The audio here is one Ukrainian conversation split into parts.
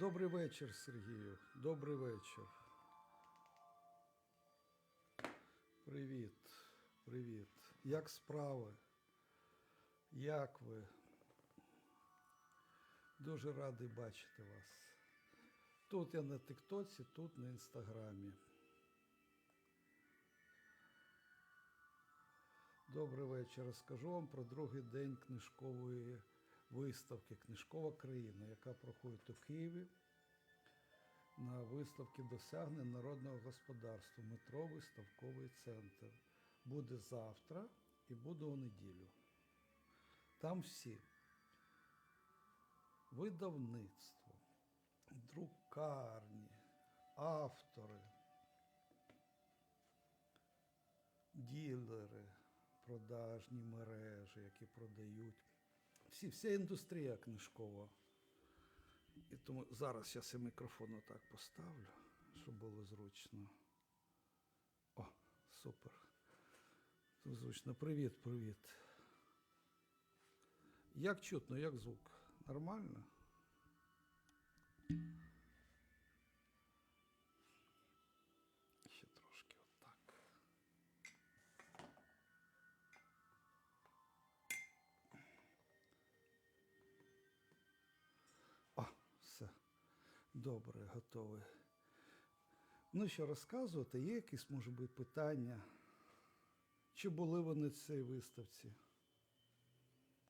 Добрий вечір, Сергію. Добрий вечір. Привіт, привіт. Як справи? Як ви? Дуже радий бачити вас. Тут я на Тиктоці, тут на Інстаграмі. Добрий вечір. Розкажу вам про другий день книжкової виставки Книжкова країна, яка проходить у Києві на виставці досягнень народного господарства метро Виставковий центр. Буде завтра і буде у неділю. Там всі видавництво, друкарні, автори, ділери, продажні мережі, які продають. Всі, вся індустрія книжкова. І тому зараз я цей мікрофон отак поставлю, щоб було зручно. О, супер. Тут зручно. Привіт, привіт. Як чутно, як звук? Нормально? Добре, готовий. Ну що, розказувати, є якісь, може бути, питання? Чи були вони в цій виставці?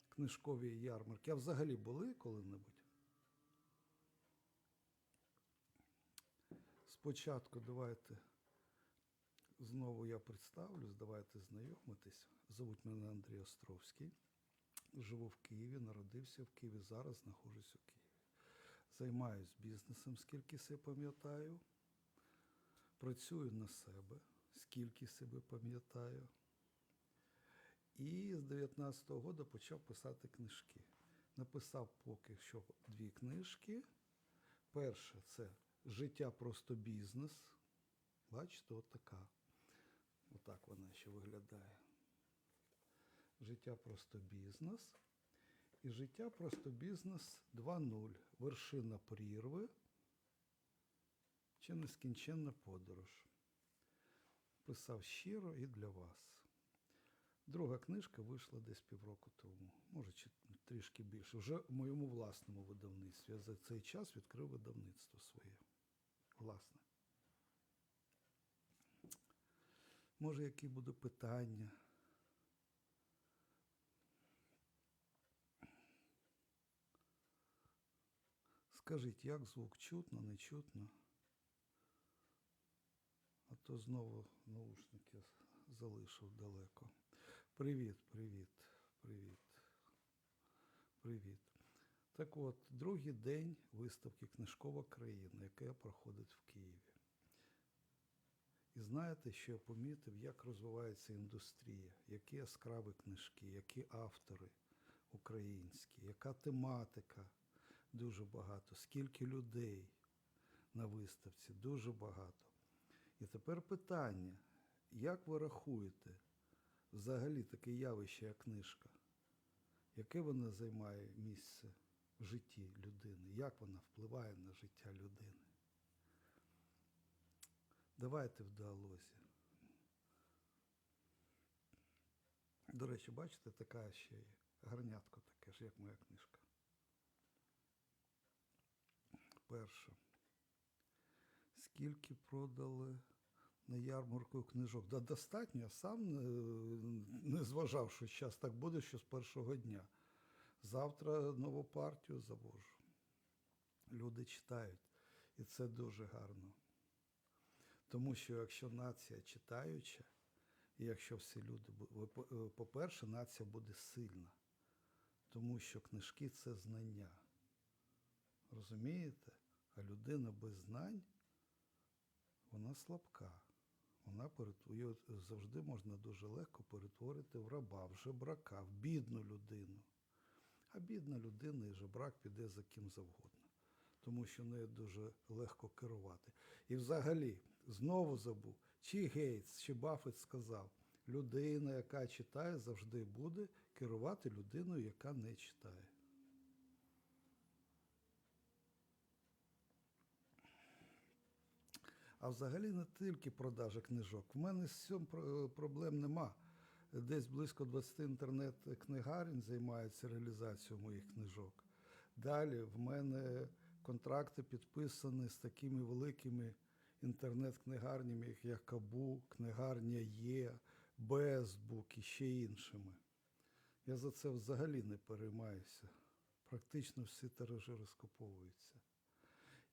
Книжкові ярмарки. А взагалі були коли-небудь? Спочатку давайте знову я представлюсь, давайте знайомитись. Зовуть мене Андрій Островський. Живу в Києві, народився в Києві, зараз знаходжусь у Києві. Займаюсь бізнесом, скільки себе пам'ятаю. Працюю на себе, скільки себе пам'ятаю. І з 19-го року почав писати книжки. Написав поки що дві книжки. Перша це Життя просто бізнес. Бачите, отака. Отак вона ще виглядає. Життя просто бізнес. І життя просто бізнес 2.0. Вершина прірви чи нескінченна подорож. Писав щиро і для вас. Друга книжка вийшла десь півроку тому, може трішки більше. Вже в моєму власному видавництві. Я за цей час відкрив видавництво своє. Власне. Може, які будуть питання? Скажіть, як звук чутно, не чутно? А то знову наушники залишив далеко. Привіт, привіт, привіт. Привіт. Так от, другий день виставки Книжкова країна, яка проходить в Києві. І знаєте, що я помітив, як розвивається індустрія, які яскраві книжки, які автори українські, яка тематика дуже багато, скільки людей на виставці, дуже багато. І тепер питання, як ви рахуєте взагалі таке явище, як книжка? Яке вона займає місце в житті людини? Як вона впливає на життя людини? Давайте в діалозі. До речі, бачите, така ще є гарнятко таке ж, як моя книжка. Перше. Скільки продали на ярмарку книжок? Да достатньо, сам не, не зважав, що зараз так буде, що з першого дня. Завтра нову партію завожу. Люди читають. І це дуже гарно. Тому що якщо нація читаюча, і якщо всі люди, бу- по-перше, нація буде сильна. Тому що книжки це знання. Розумієте? А людина без знань, вона слабка. Вона перетв- її от завжди можна дуже легко перетворити в раба, в жебрака, в бідну людину. А бідна людина і жебрак піде за ким завгодно. Тому що нею дуже легко керувати. І взагалі, знову забув, чи Гейтс, чи Баффет сказав, людина, яка читає, завжди буде керувати людиною, яка не читає. А взагалі не тільки продажа книжок. В мене з цим проблем нема. Десь близько 20 інтернет-книгарень займаються реалізацією моїх книжок. Далі в мене контракти підписані з такими великими інтернет-книгарнями, як Якабу, книгарня Є, Безбук і ще іншими. Я за це взагалі не переймаюся. Практично всі тиражі розкуповуються.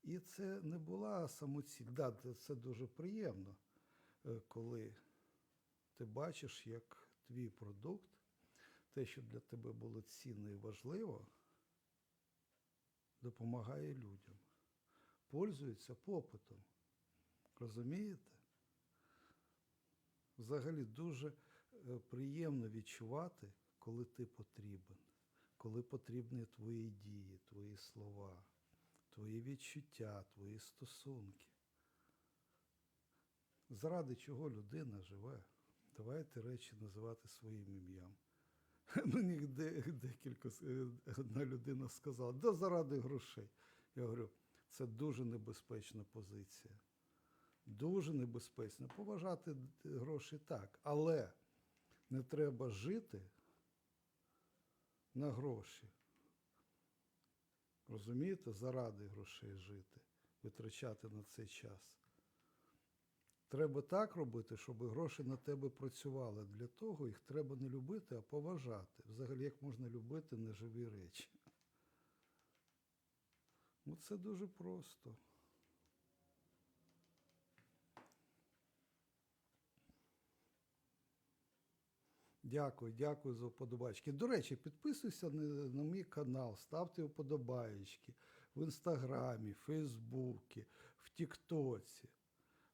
І це не була самоціль. Да, це- дуже приємно, е, коли ти бачиш, як твій продукт, те, що для тебе було цінно і важливо, допомагає людям. Пользується попитом. Розумієте? Взагалі дуже е, приємно відчувати, коли ти потрібен, коли потрібні твої дії, твої слова, твої відчуття, твої стосунки. Заради чого людина живе? Давайте речі називати своїм ім'ям. Мені декілька е, одна людина сказала, да заради грошей. Я говорю, це дуже небезпечна позиція. Дуже небезпечно. Поважати гроші так, але не треба жити на гроші. Розумієте, заради грошей жити, витрачати на цей час. Треба так робити, щоб гроші на тебе працювали. Для того їх треба не любити, а поважати. Взагалі, як можна любити неживі речі. Ну, це дуже просто. Дякую, дякую за вподобайки. До речі, підписуйся на, на мій канал, ставте вподобаєчки в інстаграмі, Фейсбуці, в Тіктоці.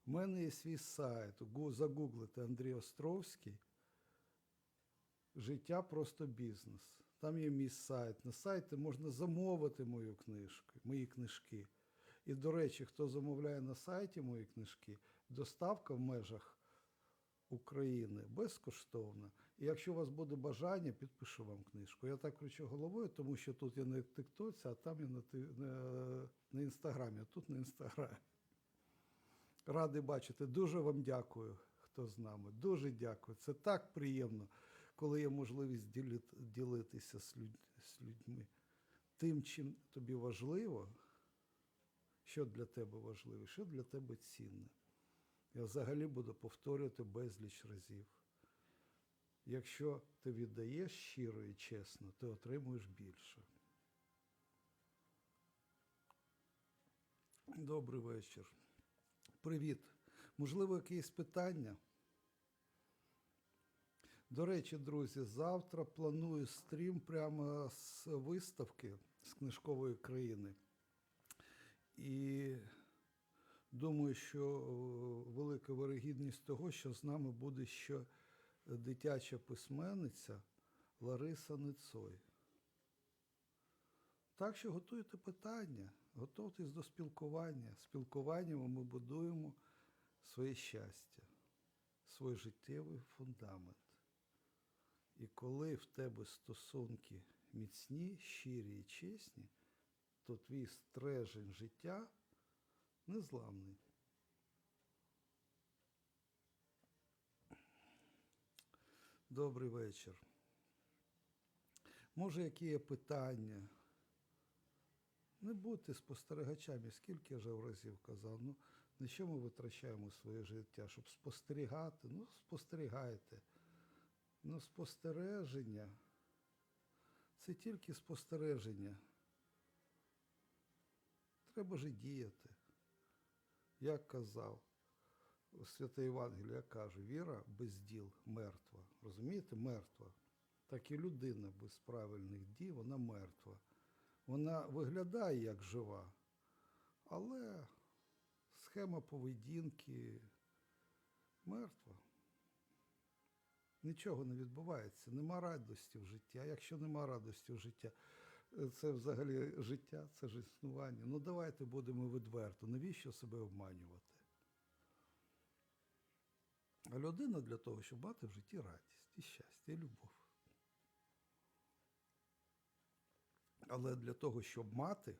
У мене є свій сайт. Загуглите Андрій Островський. Життя просто бізнес. Там є мій сайт. На сайті можна замовити мою книжку, мої книжки. І, до речі, хто замовляє на сайті мої книжки, доставка в межах України безкоштовна. І якщо у вас буде бажання, підпишу вам книжку. Я так кручу головою, тому що тут я на Тиктоці, а там я на, на, на інстаграмі, а тут на інстаграмі. Радий бачити. Дуже вам дякую, хто з нами. Дуже дякую. Це так приємно, коли є можливість ділити, ділитися з, людь, з людьми. Тим, чим тобі важливо, що для тебе важливо, що для тебе цінне. Я взагалі буду повторювати безліч разів. Якщо ти віддаєш щиро і чесно, ти отримуєш більше. Добрий вечір. Привіт. Можливо, якісь питання? До речі, друзі, завтра планую стрім прямо з виставки з книжкової країни. І думаю, що е, велика вирогідність того, що з нами буде ще дитяча письменниця Лариса Ницой. Так що готуйте питання, готуйтесь до спілкування. Спілкуванням ми будуємо своє щастя, свій життєвий фундамент. І коли в тебе стосунки міцні, щирі і чесні, то твій стрежень життя незламний. Добрий вечір. Може, які є питання? Не будьте спостерігачами, скільки я вже разів казав. Ну, на що ми витрачаємо своє життя? Щоб спостерігати? Ну, спостерігайте. Ну, спостереження це тільки спостереження. Треба ж і діяти. Як казав Святе Євангеліє, я кажу, віра без діл мертва. Розумієте, мертва. Так і людина без правильних дій, вона мертва. Вона виглядає як жива, але схема поведінки мертва. Нічого не відбувається, нема радості в житті. А якщо нема радості в життя, це взагалі життя, це ж існування. Ну давайте будемо відверто. Навіщо себе обманювати? А людина для того, щоб мати в житті радість і щастя, і любов. Але для того, щоб мати,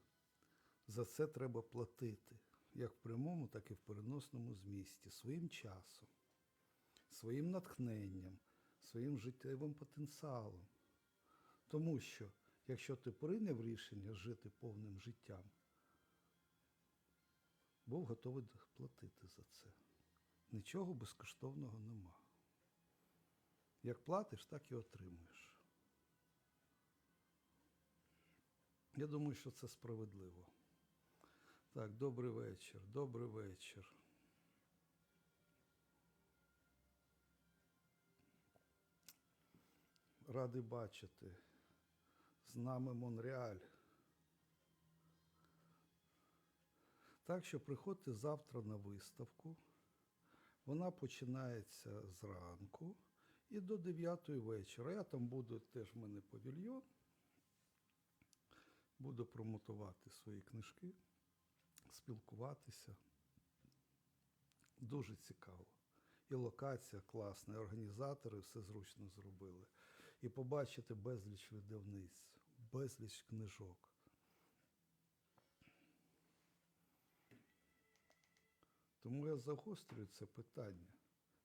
за це треба платити. як в прямому, так і в переносному змісті, своїм часом, своїм натхненням, своїм життєвим потенціалом. Тому що, якщо ти прийняв рішення жити повним життям, був готовий платити за це. Нічого безкоштовного нема. Як платиш, так і отримуєш. Я думаю, що це справедливо. Так, добрий вечір, добрий вечір. Радий бачити. З нами Монреаль. Так що приходьте завтра на виставку. Вона починається зранку і до 9 вечора. Я там буду теж в мене павільйон. Буду промотувати свої книжки, спілкуватися. Дуже цікаво. І локація класна, і організатори все зручно зробили. І побачити безліч видавниць, безліч книжок. Тому я загострюю це питання.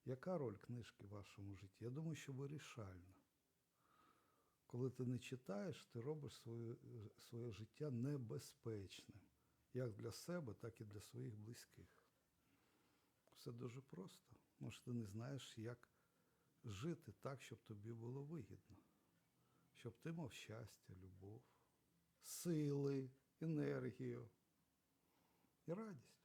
Яка роль книжки в вашому житті? Я думаю, що вирішальна. Коли ти не читаєш, ти робиш своє, своє життя небезпечним. Як для себе, так і для своїх близьких. Все дуже просто. Може, ти не знаєш, як жити так, щоб тобі було вигідно. Щоб ти мав щастя, любов, сили, енергію і радість.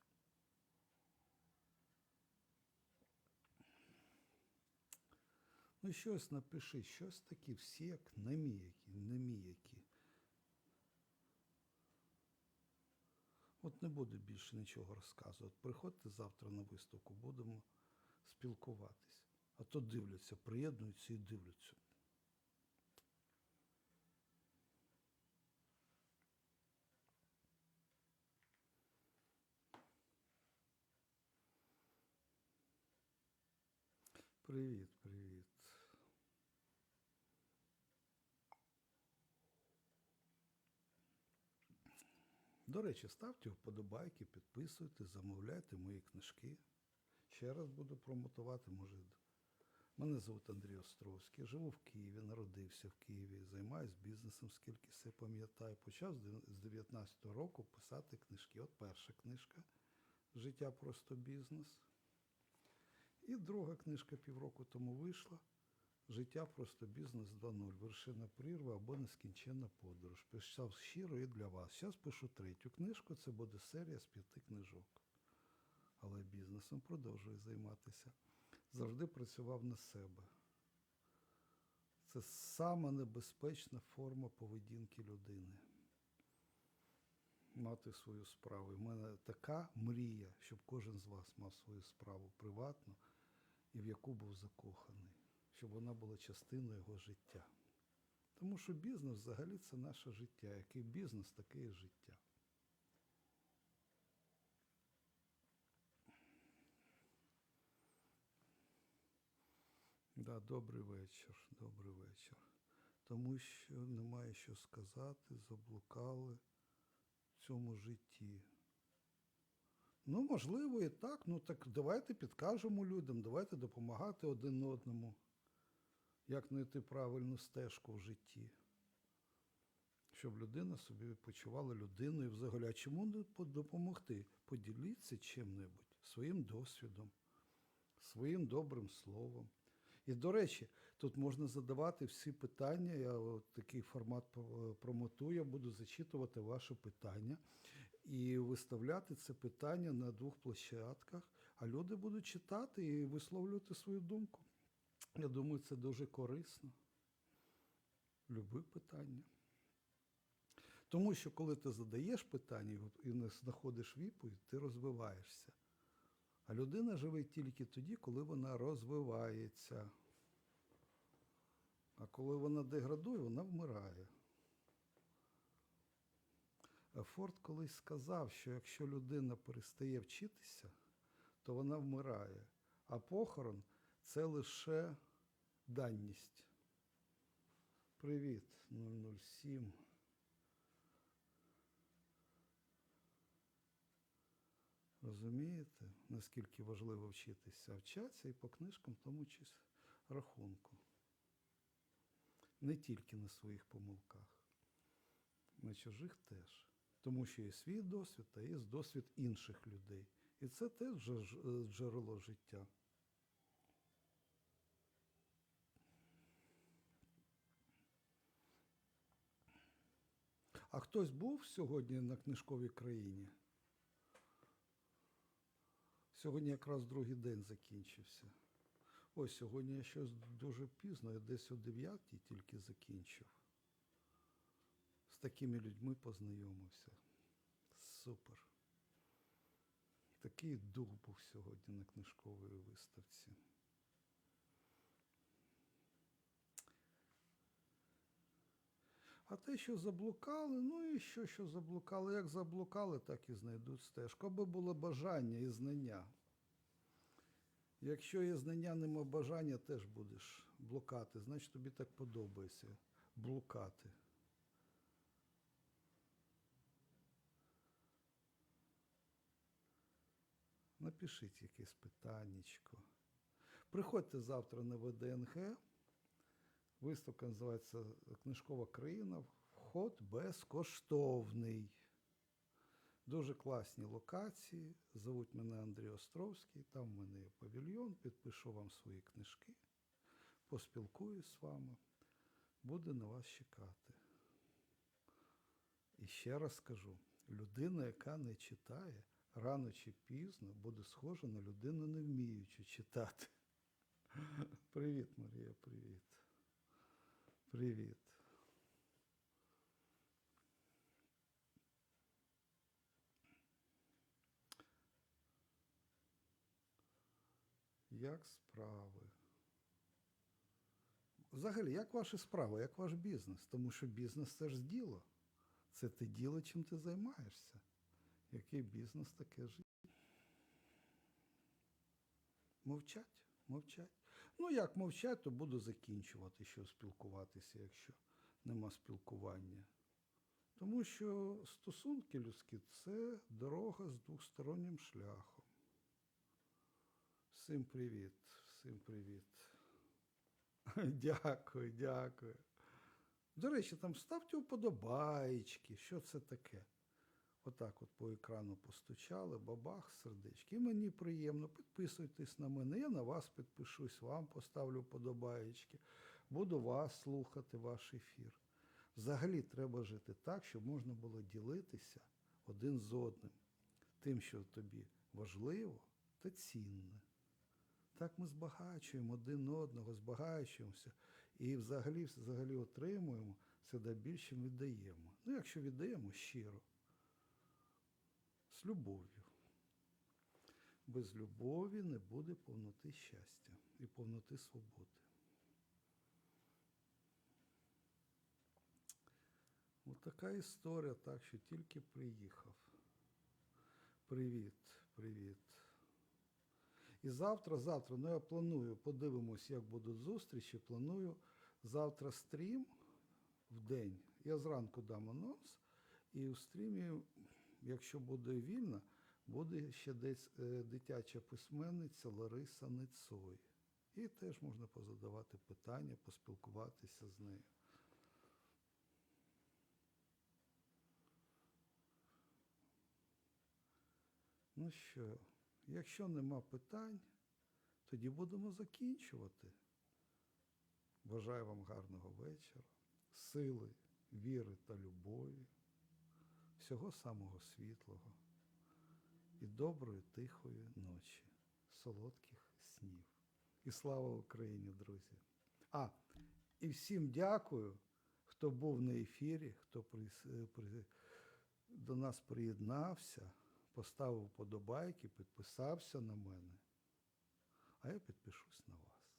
Ну, щось напиши, щось такі, всі як неміякі, неміякі. От не буду більше нічого розказувати. Приходьте завтра на виставку, будемо спілкуватись. А то дивляться, приєднуються і дивляться. Привіт, привіт. До речі, ставте вподобайки, підписуйте, замовляйте мої книжки. Ще раз буду промотувати, може. Мене звуть Андрій Островський, живу в Києві, народився в Києві, займаюся бізнесом, скільки все пам'ятаю. Почав з дев- з 19 року писати книжки. От перша книжка Життя просто бізнес. І друга книжка півроку тому вийшла. Життя просто бізнес 2.0. Вершина прірва або нескінченна подорож. Писав щиро і для вас. Зараз пишу третю книжку. Це буде серія з п'яти книжок. Але бізнесом продовжую займатися. Завжди працював на себе. Це сама небезпечна форма поведінки людини. Мати свою справу. В мене така мрія, щоб кожен з вас мав свою справу приватну і в яку був закоханий, щоб вона була частиною його життя. Тому що бізнес взагалі це наше життя. Який бізнес, таке і життя. Да, добрий вечір, добрий вечір. Тому що немає що сказати, заблукали в цьому житті. Ну, можливо, і так. Ну так давайте підкажемо людям, давайте допомагати один одному, як знайти правильну стежку в житті. Щоб людина собі почувала людиною взагалі. А чому допомогти? Поділіться чим-небудь, своїм досвідом, своїм добрим словом. І, до речі, тут можна задавати всі питання. Я от такий формат промотую, я буду зачитувати ваші питання і виставляти це питання на двох площадках, а люди будуть читати і висловлювати свою думку. Я думаю, це дуже корисно. Люби питання. Тому що коли ти задаєш питання і не знаходиш відповідь, ти розвиваєшся. А людина живе тільки тоді, коли вона розвивається. А коли вона деградує, вона вмирає. А Форд колись сказав, що якщо людина перестає вчитися, то вона вмирає. А похорон це лише данність. Привіт, 007. Розумієте, наскільки важливо вчитися, вчаться і по книжкам, в тому числі рахунку. Не тільки на своїх помилках, на чужих теж. Тому що є свій досвід, а є досвід інших людей. І це теж е, джерело життя. А хтось був сьогодні на книжковій країні? Сьогодні якраз другий день закінчився. Ось сьогодні я щось дуже пізно, я десь о 9 тільки закінчив. З такими людьми познайомився. Супер. Такий дух був сьогодні на книжковій виставці. А те, що заблукали, ну і що, що заблукали, як заблукали, так і знайдуть стежку. Аби було бажання і знання. Якщо є знання, нема бажання, теж будеш блукати. Значить, тобі так подобається блукати. Напишіть якесь питаннячко. Приходьте завтра на ВДНГ. Виставка називається Книжкова країна. Вход безкоштовний. Дуже класні локації. Зовуть мене Андрій Островський. Там в мене є павільйон. Підпишу вам свої книжки. Поспілкуюсь з вами. Буду на вас чекати. І ще раз скажу: людина, яка не читає, рано чи пізно буде схожа на людину, не вміючу читати. Привіт, Марія, привіт. Привіт. Як справи? Взагалі, як ваші справи, як ваш бізнес? Тому що бізнес це ж діло. Це те діло, чим ти займаєшся. Який бізнес, таке життя. Мовчать, мовчать. Ну, як мовчать, то буду закінчувати, що спілкуватися, якщо нема спілкування. Тому що стосунки людські це дорога з двостороннім шляхом. Всім привіт, всім привіт. Дякую, дякую. До речі, там ставте вподобайки. Що це таке? Отак от по екрану постучали, бабах, сердечки. І мені приємно. Підписуйтесь на мене. Я на вас підпишусь, вам поставлю вподобаєчки. Буду вас слухати, ваш ефір. Взагалі треба жити так, щоб можна було ділитися один з одним. Тим, що тобі важливо та цінне. Так ми збагачуємо один одного, збагачуємося і взагалі, взагалі отримуємо да більше віддаємо. Ну, якщо віддаємо щиро, любов'ю. Без любові не буде повноти щастя і повноти свободи. Ось така історія, так що тільки приїхав. Привіт, привіт. І завтра, завтра, ну я планую, подивимось, як будуть зустрічі. Планую завтра стрім в день. Я зранку дам анонс, і в стрімі, якщо буде вільно, буде ще десь е, дитяча письменниця Лариса Ницой. І теж можна позадавати питання, поспілкуватися з нею. Ну що, якщо нема питань, тоді будемо закінчувати. Бажаю вам гарного вечора, сили, віри та любові, всього самого світлого і доброї, тихої ночі, солодких снів. І слава Україні, друзі! А, і всім дякую, хто був на ефірі, хто при, при, до нас приєднався, поставив подобайки, підписався на мене. А я підпишусь на вас.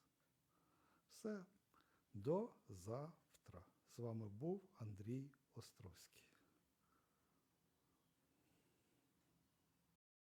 Все. До завтра. З вами був Андрій